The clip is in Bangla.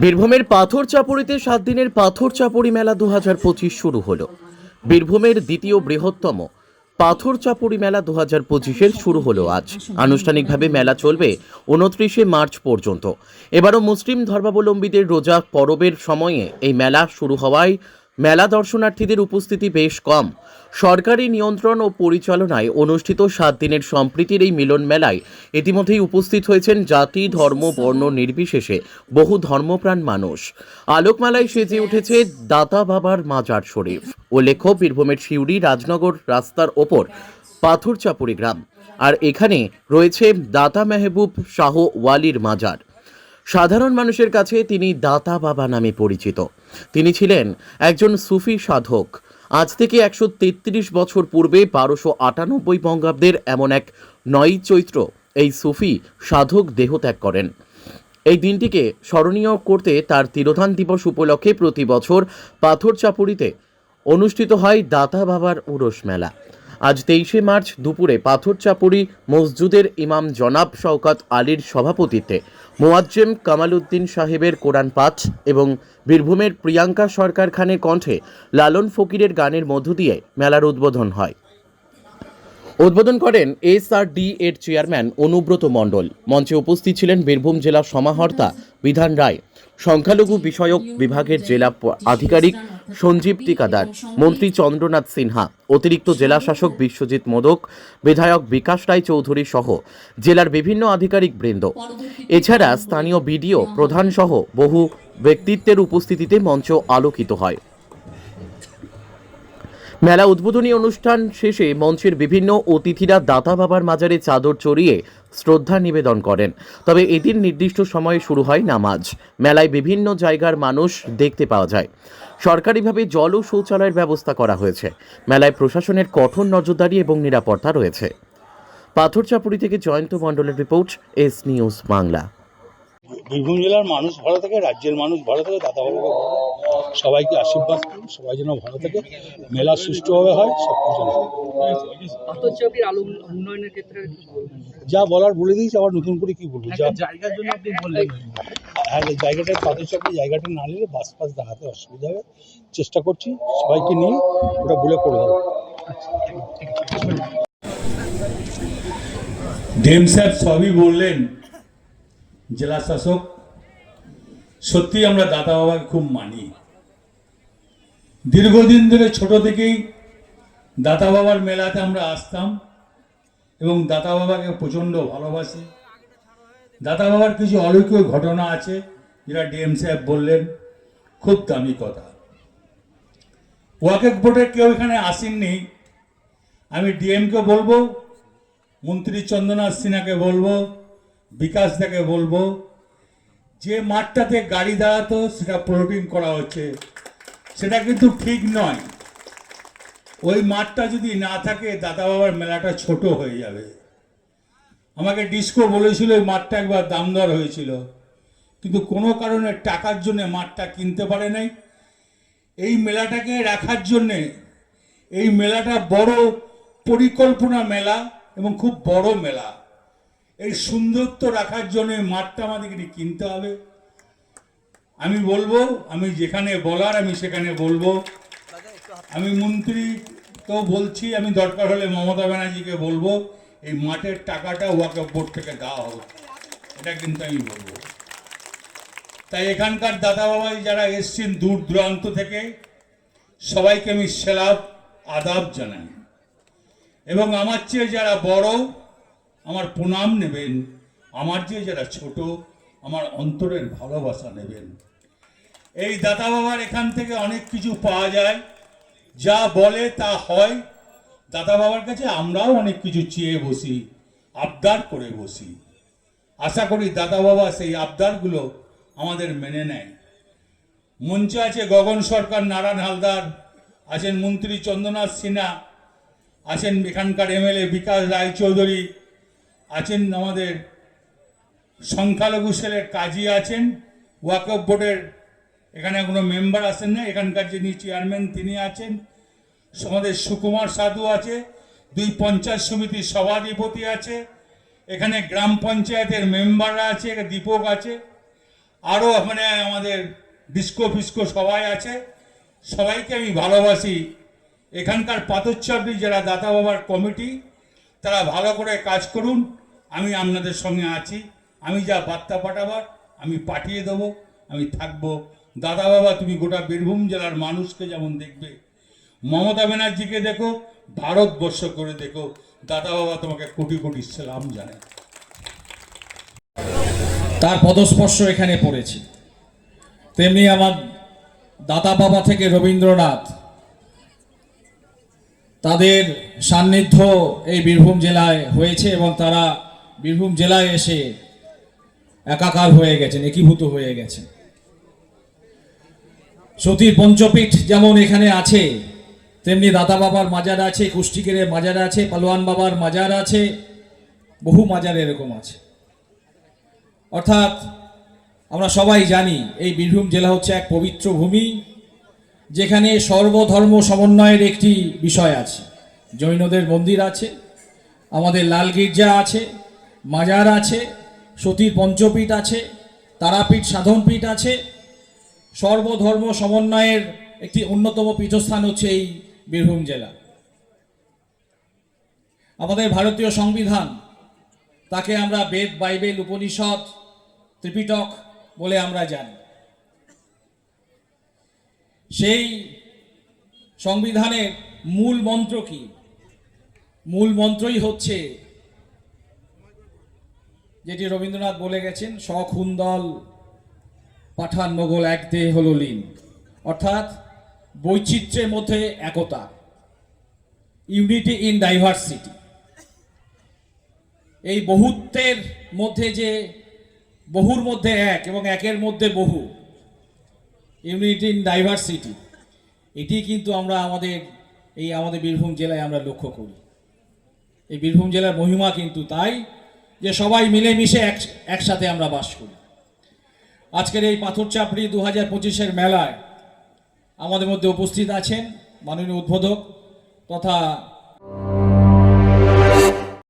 বীরভূমের পাথর চাপড়িতে সাত দিনের পাথর চাপড়ি মেলা দু হাজার পঁচিশ শুরু হলো। বীরভূমের দ্বিতীয় বৃহত্তম পাথর চাপড়ি মেলা দু হাজার পঁচিশের শুরু হলো আজ। আনুষ্ঠানিকভাবে মেলা চলবে উনত্রিশে মার্চ পর্যন্ত। এবারও মুসলিম ধর্মাবলম্বীদের রোজা পরবের সময়ে এই মেলা শুরু হওয়ায় মেলা দর্শনার্থীদের উপস্থিতি বেশ কম। সরকারি নিয়ন্ত্রণ ও পরিচালনায় অনুষ্ঠিত সাত দিনের সম্প্রীতির এই মিলন মেলায় ইতিমধ্যেই উপস্থিত হয়েছেন জাতি, ধর্ম, বর্ণ নির্বিশেষে বহু ধর্মপ্রাণ মানুষ। আলোকমালায় সেজে উঠেছে দাতা বাবার মাজার শরীফ উল্লেখ্য বীরভূমের শিউড়ি রাজনগর রাস্তার ওপর পাথরচাপুরি গ্রাম। আর এখানে রয়েছে দাতা মেহবুব শাহ ওয়ালির মাজার। সাধারণ মানুষের কাছে তিনি দাতা বাবা নামে পরিচিত। তিনি ছিলেন একজন সুফি সাধক। আজ থেকে একশো তেত্রিশ বছর পূর্বে বারোশো আটানব্বই বঙ্গাব্দের এমন এক নয় চৈত্র এই সুফি সাধক দেহত্যাগ করেন। এই দিনটিকে স্মরণীয় করতে তার তিরোধান দিবস উপলক্ষে প্রতি বছর পাথর চাপুরিতে অনুষ্ঠিত হয় দাতা বাবার উরস মেলা। আজ তেইশে মার্চ দুপুরে পাথর চাপুরি মসজিদের ইমাম জনাব শওকাত আলীর সভাপতিত্বে মোয়াজ্জেম কামাল উদ্দিন সাহেবের কোরআন পাঠ এবং বীরভূমের প্রিয়াঙ্কা সরকার খানের কণ্ঠে লালন ফকিরের গানের মধ্য দিয়ে মেলার উদ্বোধন হয়। উদ্বোধন করেন এসআরডি এর চেয়ারম্যান অনুব্রত মণ্ডল। মঞ্চে উপস্থিত ছিলেন বীরভূম জেলা সমাহর্তা বিধান রায়। সংখ্যালঘু বিষয়ক বিভাগের জেলা আধিকারিক সঞ্জীব টিকাদার, মন্ত্রী চন্দ্রনাথ সিনহা, অতিরিক্ত জেলা শাসক বিশ্বজিৎ মোদক, বিধায়ক বিকাশ রায় চৌধুরী সহ জেলার বিভিন্ন আধিকারিক বৃন্দ। এছাড়া স্থানীয় বিডিও প্রধান সহ বহু ব্যক্তিত্বের উপস্থিতিতে মঞ্চ আলোকিত হয়। মেলা উদ্বোধনী অনুষ্ঠান শেষে মঞ্চের বিভিন্ন অতিথিরা দাতা বাবার মাজারে চাদর চড়িয়ে শ্রদ্ধা নিবেদন করেন। তবে এদিন নির্দিষ্ট সময়ে শুরু হয় নামাজ। মেলায় বিভিন্ন জায়গার মানুষ দেখতে পাওয়া যায়। সরকারিভাবে জল ও শৌচালয়ের ব্যবস্থা করা হয়েছে। মেলায় প্রশাসনের কঠোর নজরদারি এবং নিরাপত্তা রয়েছে। পাথরচাপুরি থেকে জয়ন্ত মণ্ডলের report, S news Bangla. Birbhum জেলার মানুষ ভালো থাকে রাজ্যের মানুষ ভালো থাকে দাদা ভালো সবাইকে আশীর্বাদ করুন সবাই যেন ভালো থাকে। মেলা সুষ্ঠুভাবে হয় সব কিছু হয়। যা বলার বলে দিয়েছি আবার নতুন করে কি বলব? জায়গার জন্য আপনি বললেন। আর এই জায়গাটা পাথর চাপড়ি জায়গাটা না নিলে বাস ফাস দাঁড়াতে অসুবিধা হবে। চেষ্টা করছি সবাইকে নিয়ে ওটা বলে করে দেবো। সাহেব সবই বললেন জেলা শাসক, সত্যি আমরা দাদা বাবাকে খুব মানি। দীর্ঘদিন ধরে ছোট থেকেই দাদা বাবার মেলাতে আমরা আসতাম এবং দাদা বাবাকে প্রচণ্ড ভালোবাসি। দাদা বাবার কিছু অলৌকিক ঘটনা আছে, যেটা ডিএম সাহেব বললেন, খুব দামি কথা। ওয়াকেফ বোর্ডের কেউ এখানে আসেননি। আমি ডিএমকে বলব, মন্ত্রী চন্দ্রনাথ সিনহাকে বলব বিকাশ দাকে বলব, যে মাঠটাতে গাড়ি দাঁড়াতো, সেটা প্লোটিং করা হচ্ছে। সেটা কিন্তু ঠিক নয়। ওই মাঠটা যদি না থাকে দাদা বাবার মেলাটা ছোট হয়ে যাবে। আমাকে ডিস্কো বলেছিল, ওই মাঠটা একবার দাম দর হয়েছিল। কিন্তু কোনো কারণে টাকার জন্য মাঠটা কিনতে পারে নাই। এই মেলাটাকে রাখার জন্যে, এই মেলাটা বড় পরিকল্পনা মেলা এবং খুব বড় মেলা। এই সুন্দরত্ব রাখার জন্য মাঠটা আমাদেরকে কিনতে হবে। আমি বলব, আমি যেখানে বলার, আমি সেখানে বলব। আমি মন্ত্রীকেও বলছি, আমি দরকার হলে মমতা ব্যানার্জিকে বলব, এই মাঠের টাকাটা ওয়াকফ বোর্ড থেকে দেওয়া হোক এটা কিন্তু আমি বলব। তাই এখানকার দাদা বাবাই যারা এসছেন দূর দূরান্ত থেকে, সবাইকে আমি সেলাব আদাব জানাই। এবং আমার চেয়ে যারা বড় আমার প্রণাম নেবেন। আমার যে যারা ছোট, আমার অন্তরের ভালোবাসা নেবেন। এই দাদা বাবার এখান থেকে অনেক কিছু পাওয়া যায়। যা বলে তা হয়। দাদা বাবার কাছে আমরাও অনেক কিছু চেয়ে বসি, আবদার করে বসি। আশা করি দাদা বাবা সেই আবদারগুলো আমাদের মেনে নেয়। মঞ্চে আছে গগন সরকার, নারায়ণ হালদার, আছেন মন্ত্রী চন্দ্রনাথ সিনহা, আছেন এখানকার এমএলএ বিকাশ রায়চৌধুরী আছেন আমাদের সংখ্যালঘু সেলের কাজী আছেন, ওয়াকফ বোর্ডের এখানে কোনো মেম্বার আছেন না, এখানকার যিনি চেয়ারম্যান তিনি আছেন, আমাদের সুকুমার সাধু আছে, দুই পঞ্চায়েত সমিতির সভাধিপতি আছে, এখানে গ্রাম পঞ্চায়েতের মেম্বাররা আছে দীপক আছে, আরও মানে আমাদের ডিস্কো ফিস্কো সবাই আছে, সবাইকে আমি ভালোবাসি। এখানকার পাথরচাপড়ি যারা দাতা বাবার কমিটি, তারা ভালো করে কাজ করুন। আমি আপনাদের সঙ্গে আছি। আমি যা বার্তা পাঠাবার, আমি পাঠিয়ে দেবো। আমি থাকব। দাদা বাবা, তুমি গোটা বীরভূম জেলার মানুষকে যেমন দেখবে, মমতা ব্যানার্জিকে দেখো, ভারতবর্ষ করে দেখো। দাদা বাবা তোমাকে কোটি কোটি সালাম জানায়। তার পদস্পর্শ এখানে পড়েছে। তেমনি আমার দাদা বাবা থেকে রবীন্দ্রনাথ, তাদের সান্নিধ্য এই বীরভূম জেলায় হয়েছে এবং তারা বীরভূম জেলায় এসে একাকার হয়ে গেছেন, একীভূত হয়ে গেছেন। সতীর পঞ্চপীঠ যেমন এখানে আছে, তেমনি দাদা বাবার মাজার আছে কুষ্টিকেরের মাজার আছে, পালোয়ান বাবার মাজার আছে, বহু মাজার এরকম আছে। অর্থাৎ আমরা সবাই জানি, এই বীরভূম জেলা হচ্ছে এক পবিত্র ভূমি, যেখানে সর্বধর্ম সমন্বয়ের একটি বিষয় আছে। জৈনদের মন্দির আছে, আমাদের লাল গির্জা আছে মাজার আছে, সতীর পঞ্চপীঠ আছে, তারাপীঠ, সাধনপীঠ আছে। সর্বধর্ম সমন্বয়ের একটি অন্যতম পীঠস্থান হচ্ছে এই বীরভূম জেলা। আমাদের ভারতীয় সংবিধান, তাকে আমরা বেদ, বাইবেল, উপনিষদ, ত্রিপিটক বলে আমরা জানি। সেই সংবিধানের মূল মন্ত্র কি? মূল মন্ত্রই হচ্ছে যেটি রবীন্দ্রনাথ বলে গেছেন সখুন্দল পাঠান মোগল এক দেহ হল লীন। অর্থাৎ বৈচিত্র্যের মধ্যে একতা, ইউনিটি ইন ডাইভার্সিটি। এই বহুত্বের মধ্যে যে, বহুর মধ্যে এক এবং একের মধ্যে বহু, ইউনিটি ইন ডাইভার্সিটি, এটি কিন্তু আমরা আমাদের, এই আমাদের বীরভূম জেলায় আমরা লক্ষ্য করি। এই বীরভূম জেলার মহিমা কিন্তু তাই যে সবাই মিলেমিশে এক, একসাথে আমরা বাস করি। আজকের এই পাথর চাপড়ি দু হাজার পঁচিশের মেলায় আমাদের মধ্যে উপস্থিত আছেন মাননীয় উদ্বোধক তথা